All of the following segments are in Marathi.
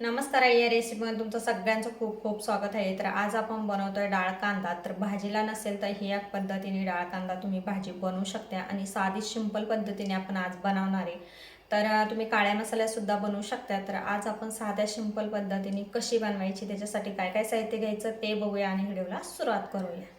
नमस्कार या रेसिपीमध्ये तुमचं सगळ्यांचं खूप खूप स्वागत आहे. तर आज आपण बनवतोय डाळ कांदा. तर भाजीला नसेल तर ही एक पद्धतीने डाळ कांदा तुम्ही भाजी बनवू शकता आणि साधी सिंपल पद्धतीने आपण आज बनवणार आहे. तर तुम्ही काळ्या मसाल्यासुद्धा बनवू शकता. तर आज आपण साध्या सिंपल पद्धतीने कशी बनवायची त्याच्यासाठी काय काय साहित्य घ्यायचं ते बघूया आणि व्हिडिओला सुरुवात करूया.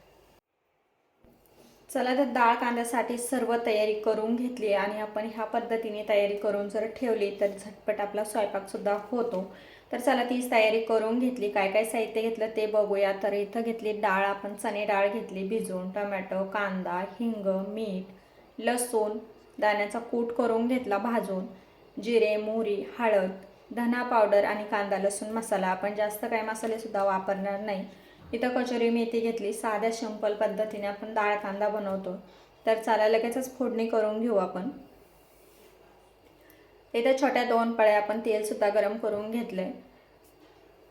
चला तर डाळ कांद्यासाठी सर्व तयारी करून घेतली आणि आपण ह्या पद्धतीने तयारी करून जर ठेवली तर झटपट आपला स्वयंपाकसुद्धा होतो. तर चला तीच तयारी करून घेतली. काय काय साहित्य घेतलं ते बघूया. तर इथं घेतली डाळ आपण चणे डाळ घेतली भिजवून टमॅटो कांदा हिंग मीठ लसूण दाण्याचा कूट करून घेतला भाजून. जिरे मोहरी हळद धना पावडर आणि कांदा लसूण मसाला. आपण जास्त काय मसालेसुद्धा वापरणार नाही. इथं कचोरी मेथी घेतली. साध्या सिंपल पद्धतीने आपण डाळ कांदा बनवतो. तर चला लगेचच फोडणी करून घेऊ आपण. इथं छोट्या दोन पळ्या आपण तेलसुद्धा गरम करून घेतलंय.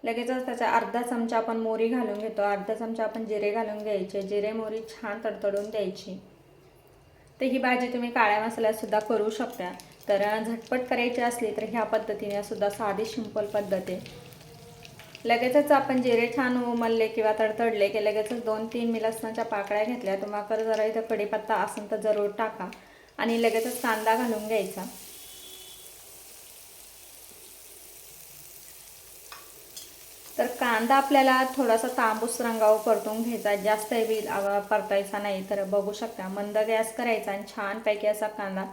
लगेचच त्याचा अर्धा चमचा आपण मोरी घालून घेतो. अर्धा चमचा आपण जिरे घालून घ्यायचे. जिरे मोरी छान तडतडून द्यायची. तर ही भाजी तुम्ही काळ्या मसाल्यातसुद्धा करू शकता. तर झटपट करायची असली तर ह्या पद्धतीने सुद्धा साधी सिंपल पद्धत आहे. लगेचच आपण जिरे छान उमलले किंवा तडतडले की लगेचच दोन तीन मी लसणाच्या पाकळ्या घेतल्या. तुम्हाला जरा इथं कढीपत्ता असेल तर जरूर टाका आणि लगेचच कांदा घालून घ्यायचा. तर कांदा आपल्याला थोडासा तांबूस रंगावर परतून घ्यायचा. जास्त बी परतायचा नाही तर बघू शकता मंद गॅस करायचा आणि छानपैकी असा कांदा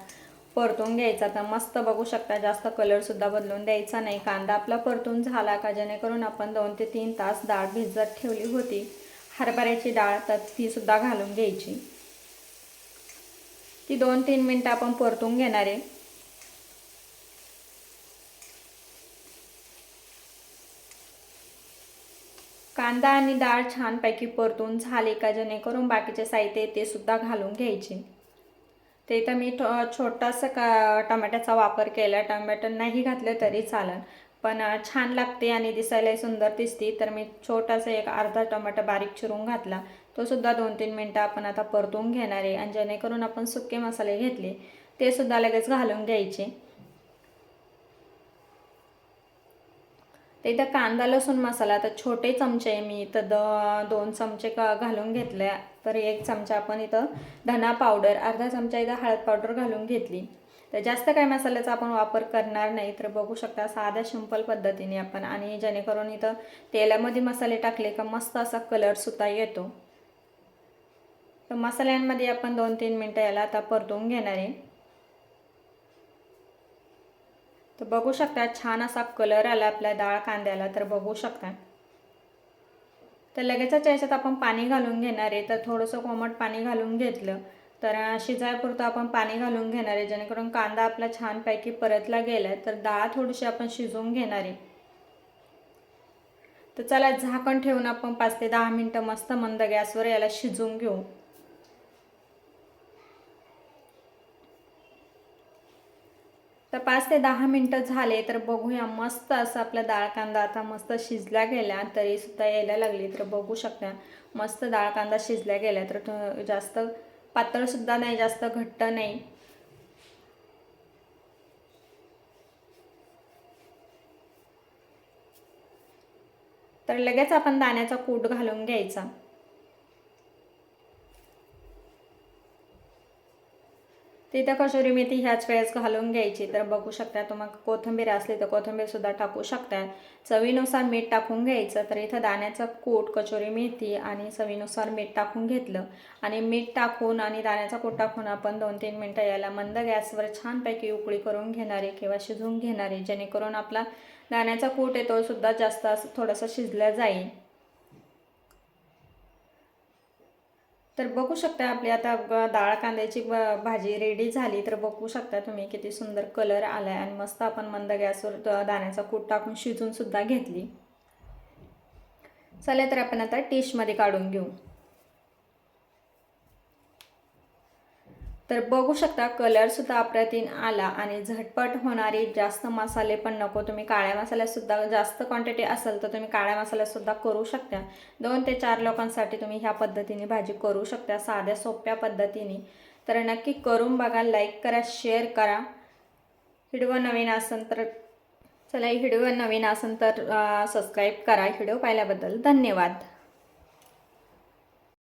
परतून घ्यायचा. तर मस्त बघू शकता जास्त कलरसुद्धा बदलून द्यायचा नाही. कांदा आपला परतून झाला का? जेणेकरून आपण दोन ते तीन तास डाळ भिजत ठेवली होती. हरभऱ्याची डाळ तर तीसुद्धा घालून घ्यायची. ती दोन तीन मिनटं आपण परतून घेणार आहे. कांदा आणि डाळ छानपैकी परतून झाले का? जेणेकरून बाकीचे साहित्य ते सुद्धा घालून घ्यायचे. ते इथं मी छोटासा का टमाट्याचा वापर केला. टमॅटो नाही घातलं तरी चालेल पण छान लागते आणि दिसायलाही सुंदर दिसते. तर मी छोटासा एक अर्धा टमाटा बारीक चिरून घातला. तो सुद्धा दोन तीन मिनटं आपण आता परतून घेणार आहे. आणि जेणेकरून आपण सुके मसाले घेतले ते सुद्धा लगेच घालून घ्यायचे. ते इथं कांदा लसूण मसाला तर छोटे चमचे मी. इथं द दोन चमचे का घालून घेतले तर एक चमचा आपण इथं धना पावडर अर्धा चमचा इथं हळद पावडर घालून घेतली. तर जास्त काय मसाल्याचा आपण वापर करणार नाही तर बघू शकता साध्या सिंपल पद्धतीने आपण आणि जेणेकरून इथं तेलामध्ये मसाले टाकले का मस्त असा कलरसुद्धा येतो. तर मसाल्यांमध्ये आपण दोन तीन मिनटं याला आता परतून घेणार आहे. तर बघू शकता छान असा कलर आला आपल्या डाळ कांद्याला तर बघू शकता. तर लगेचच याच्यात आपण पाणी घालून घेणार आहे. तर थोडंसं कोमट पाणी घालून घेतलं. तर शिजायपुरतं आपण पाणी घालून घेणार आहे. जेणेकरून कांदा आपला छानपैकी परतला गेला तर डाळ थोडीशी आपण शिजवून घेणार आहे. तर चला झाकण ठेवून आपण पाच ते दहा मिनटं मस्त मंद गॅसवर याला शिजवून घेऊ. तर पाच ते दहा मिनटं झाले तर बघूया. मस्त असं आपला डाळ कांदा आता मस्त शिजला गेला तरी सुद्धा यायला लागली तर बघू शकता. मस्त डाळ कांदा शिजल्या गेला तर तो जास्त पातळसुद्धा नाही जास्त घट्ट नाही. तर लगेच आपण दाण्याचा कूट घालून घ्यायचा. तिथं कसुरी मेथी ह्याच वेळेस घालून घ्यायची. तर बघू शकता तुम्हाला कोथिंबीर असली तर कोथिंबीरसुद्धा टाकू शकता. चवीनुसार मीठ टाकून घ्यायचं तर इथं दाण्याचा कूट कचोरी मेथी आणि चवीनुसार मीठ टाकून घेतलं. आणि मीठ टाकून आणि दाण्याचा कूट टाकून आपण दोन तीन मिनटं याला मंद गॅसवर छानपैकी उकळी करून घेणारे किंवा शिजवून घेणारे जेणेकरून आपला दाण्याचा कूट आहे तो सुद्धा जास्त असं थोडंसं शिजला जाईल. तर बघू शकता आपली आता डाळ कांद्याची भाजी रेडी झाली तर बघू शकता तुम्ही किती सुंदर कलर आला आहे आणि मस्त आपण मंद गॅसवर दाण्याचा कूट टाकून शिजून सुद्धा घेतली. चला तर आपण आता टिशमध्ये काढून घेऊ. तर बघू शकता कलरसुद्धा अप्रतिम आला आणि झटपट होणारी जास्त मसाले पण नको. तुम्ही काळ्या मसाल्यासुद्धा जास्त क्वांटिटी असेल तर तुम्ही काळ्या मसाल्यासुद्धा करू शकता. दोन ते चार लोकांसाठी तुम्ही ह्या पद्धतीने भाजी करू शकता साध्या सोप्या पद्धतीने. तर नक्की करून बघा लाईक करा शेअर करा. व्हिडिओ नवीन असेल तर चला हिडवं व्हिडिओ नवीन असेल तर सबस्क्राईब करा. व्हिडिओ पाहिल्याबद्दल धन्यवाद.